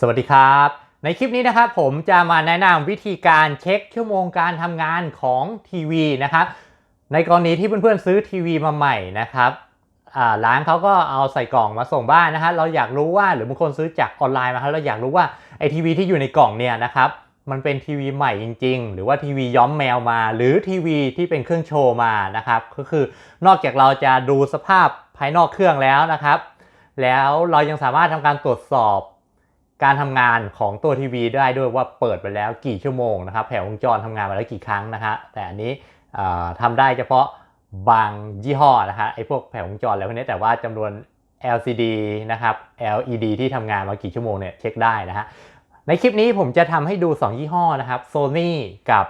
สวัสดีครับ ในคลิปนี้นะครับผมจะมาแนะนำวิธีการเช็คชั่วโมงการทำงานของทีวีนะครับในกรณีที่เพื่อนๆซื้อทีวีมาใหม่นะครับร้านเขาก็เอาใส่กล่องมาส่งบ้านนะฮะเราอยากรู้ว่าหรือบางคนซื้อจากออนไลน์มาครับเราอยากรู้ว่าไอทีวีที่อยู่ในกล่องเนี่ยนะครับมันเป็นทีวีใหม่จริง ๆ หรือว่าทีวีย้อมแมวมา หรือทีวีที่เป็นเครื่องโชว์มานะครับก็คือนอกจากเราจะดูสภาพภายนอกเครื่องแล้วนะครับ แล้วเรายังสามารถทำการตรวจสอบ การทำงานของตัวทีวีได้ด้วยว่าเปิดไปแล้วกี่ชั่วโมงนะครับแผงวงจรทำงานมาแล้วกี่ครั้งนะฮะแต่อันนี้อ่าทำได้เฉพาะบางยี่ห้อนะฮะไอ้พวกแผงวงจรอะไรพวกนี้แต่ว่าจำนวน LCD นะครับ LED ที่ทำงานมากี่ชั่วโมงเนี่ยเช็คได้นะฮะ ในคลิปนี้ผมจะทำให้ดู 2 ยี่ห้อนะครับ Sony กับ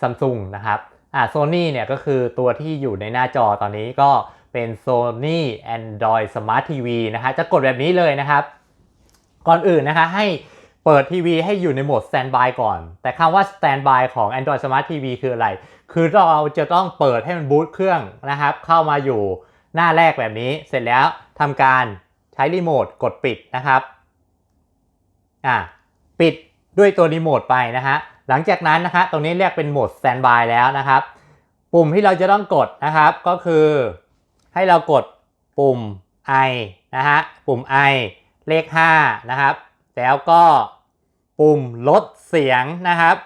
Samsung นะครับ อ่า Sony เนี่ยก็คือตัวที่อยู่ในหน้าจอตอนนี้ก็เป็น Sony Android Smart TV นะฮะ จะกดแบบนี้เลยนะครับ ก่อนอื่นนะคะให้เปิดทีวีให้อยู่ในโหมด Standby ก่อน แต่คำว่า Standby ของ Android Smart TV คืออะไร คือเราจะต้องเปิดให้มันบูตเครื่องนะครับ เข้ามาอยู่หน้าแรกแบบนี้ เสร็จแล้วทำการใช้รีโมทกดปิดนะครับ อ่า ปิดด้วยตัวรีโมทไปนะฮะ หลังจากนั้นนะฮะตรงนี้เรียกเป็นโหมด Standby แล้วนะครับ ปุ่มที่เราจะต้องกดนะครับ ก็คือให้เรากดปุ่ม I นะฮะ ปุ่ม I เลข 5 นะครับ แล้วก็ปุ่มลดเสียงนะครับ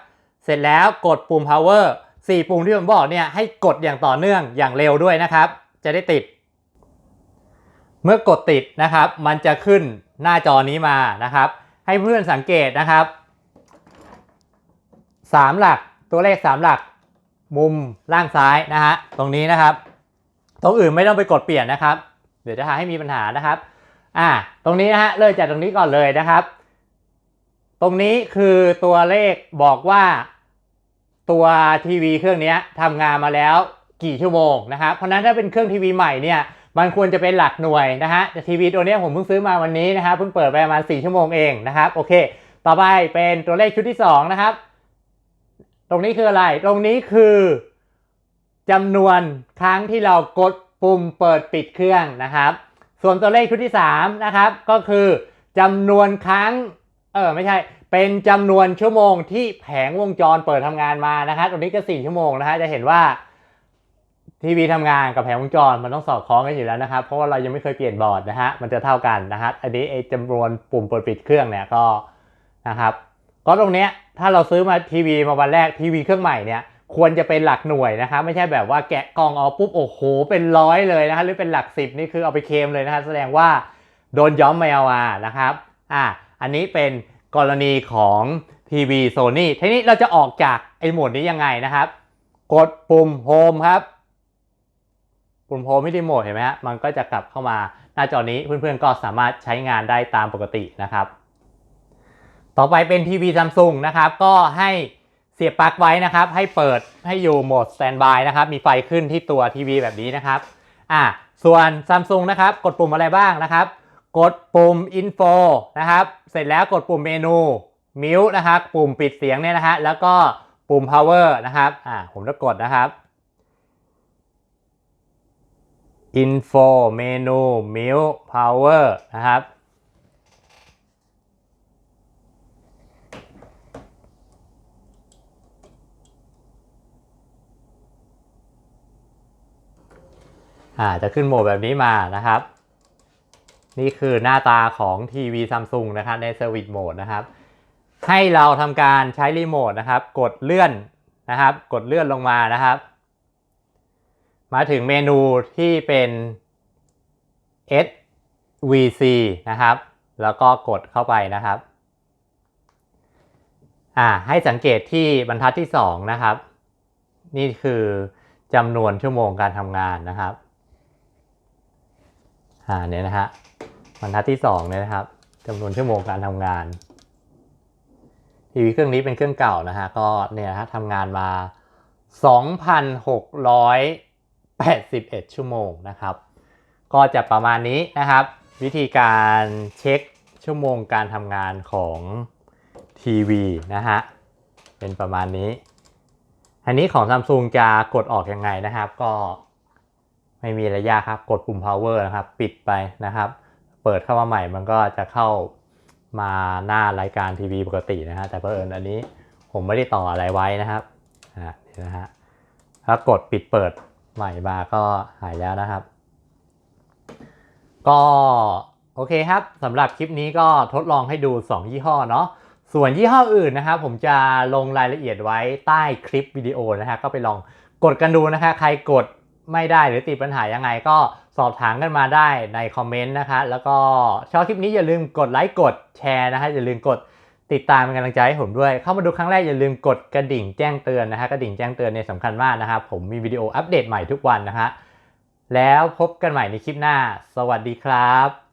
เสร็จแล้วกดปุ่ม power 4 ปุ่มที่ผมบอกเนี่ยให้กดอย่างต่อเนื่องอย่างเร็วด้วยนะครับ จะได้ติด เมื่อกดติดนะครับ มันจะขึ้นหน้าจอนี้มานะครับ ให้เพื่อนสังเกตนะครับ 3 หลักตัวเลข 3 หลักมุมล่างซ้ายนะฮะตรงนี้นะครับ ตรงอื่นไม่ต้องไปกดเปลี่ยนนะครับ เดี๋ยวจะทำให้มีปัญหานะครับ อ่าตรงนี้นะฮะเริ่มจากตรงนี้ก่อนเลยนะครับ ตรงนี้คือตัวเลขบอกว่าตัวทีวีเครื่องนี้ทำงานมาแล้วกี่ชั่วโมงนะครับ เพราะนั้นถ้าเป็นเครื่องทีวีใหม่เนี่ยมันควรจะเป็นหลักหน่วยนะฮะแต่ทีวีตัวนี้ผมเพิ่งซื้อมาวันนี้นะครับเพิ่งเปิดไปประมาณ4ชั่วโมงเองนะครับโอเค ต่อไปเป็นตัวเลขชุดที่2นะครับ ตรงนี้คืออะไร ตรงนี้คือจำนวนครั้งที่เรากดปุ่มเปิดปิดเครื่องนะครับ ส่วนตัวเลขชุดที่3นะครับก็คือจำนวนครั้งเออไม่ใช่เป็นจำนวนชั่วโมงที่แผงวงจรเปิดทำงานมานะครับตรงนี้ก็ 4 ชั่วโมงนะฮะจะเห็นว่าทีวีทำงานกับแผงวงจรมันต้องสอดคล้องกันอยู่แล้วนะครับ เพราะว่าเรายังไม่เคยเปลี่ยนบอร์ดนะฮะมันจะเท่ากันนะฮะอันนี้ไอ้จำนวนปุ่มเปิดปิดเครื่องเนี่ยก็นะครับก็ตรงเนี้ยถ้าเราซื้อมาทีวีมาวันแรกทีวีเครื่องใหม่เนี่ย ควรจะเป็นหลักหน่วยนะครับไม่ใช่แบบว่าแกะกล่องเอาปุ๊บโอ้โห เป็นร้อยเลยนะฮะหรือเป็นหลักสิบนี่คือเอาไปเคมเลยนะฮะแสดงว่าโดนย้อมแมวมานะครับอะอันนี้เป็นกรณีของทีวีโซนี่ทีนี้เราจะออกจากไอ้โหมดนี้ยังไงนะครับ กดปุ่มโฮมครับ ปุ่มโฮมไม่ได้โหมดเห็นไหมฮะมันก็จะกลับเข้ามาหน้าจอนี้เพื่อนๆก็สามารถใช้งานได้ตามปกตินะครับ ต่อไปเป็นทีวีซัมซุงนะครับ ก็ให้ เสียบปลั๊กไว้นะครับ ให้เปิดให้อยู่โหมดสแตนบายนะครับ มีไฟขึ้นที่ตัวทีวีแบบนี้นะครับอ่าส่วนซัมซุงนะครับ กดปุ่มอะไรบ้างนะครับ กดปุ่ม Info นะครับ เสร็จแล้วกดปุ่มเมนูมิวนะครับปุ่มปิดเสียงเนี่ยนะฮะแล้วก็ปุ่ม power นะครับอ่าผมจะกดนะครับ Info เมนูมิว power นะครับ อ่าจะขึ้นโหมดแบบนี้มานะครับ นี่คือหน้าตาของทีวีซัมซุงนะครับในเซอร์วิสโหมดนะครับ ให้เราทำการใช้รีโมทนะครับ กดเลื่อนนะครับ กดเลื่อนลงมานะครับ มาถึงเมนูที่เป็น SVC นะครับ แล้วก็กดเข้าไปนะครับอ่าให้สังเกตที่บรรทัดที่ 2 นะครับ นี่คือจำนวนชั่วโมงการทำงานนะครับ อ่าเนี่ยนะฮะบรรทัดที่2เนี่ยนะครับจำนวนชั่วโมงการทำงานทีวีเครื่องนี้เป็นเครื่องเก่านะฮะก็เนี่ยฮะทำงานมา 2,681 ชั่วโมงนะครับ ก็จะประมาณนี้นะครับ วิธีการเช็คชั่วโมงการทำงานของทีวีนะฮะเป็นประมาณนี้อันนี้ของ Samsung จะกดออกยังไงนะครับ ก็ ไม่มีระยะครับกดปุ่ม power นะครับ ปิดไปนะครับ เปิดเข้ามาใหม่มันก็จะเข้ามาหน้ารายการทีวีปกตินะฮะแต่เพอเอิญอันนี้ผมไม่ได้ต่ออะไรไว้นะครับอะเดี๋ยวนะฮะถ้ากดปิดเปิดใหม่มาก็หายแล้วนะครับ ก็โอเคครับสำหรับคลิปนี้ก็ทดลองให้ดู 2 ยี่ห้อเนาะส่วนยี่ห้ออื่นนะครับผมจะลงรายละเอียดไว้ใต้คลิปวิดีโอนะฮะก็ไปลองกดกันดูนะฮะใครกด ไม่ได้หรือติดปัญหายังไงก็สอบถามกันมาได้ในคอมเมนต์นะคะ แล้วก็ชอบคลิปนี้อย่าลืมกดไลค์กดแชร์นะฮะอย่าลืมกดติดตามเป็นกำลังใจให้ผมด้วย เข้ามาดูครั้งแรกอย่าลืมกดกระดิ่งแจ้งเตือนนะฮะกระดิ่งแจ้งเตือนเนี่ยสำคัญมากนะครับผมมีวิดีโออัปเดตใหม่ทุกวันนะฮะแล้วพบกันใหม่ในคลิปหน้า สวัสดีครับ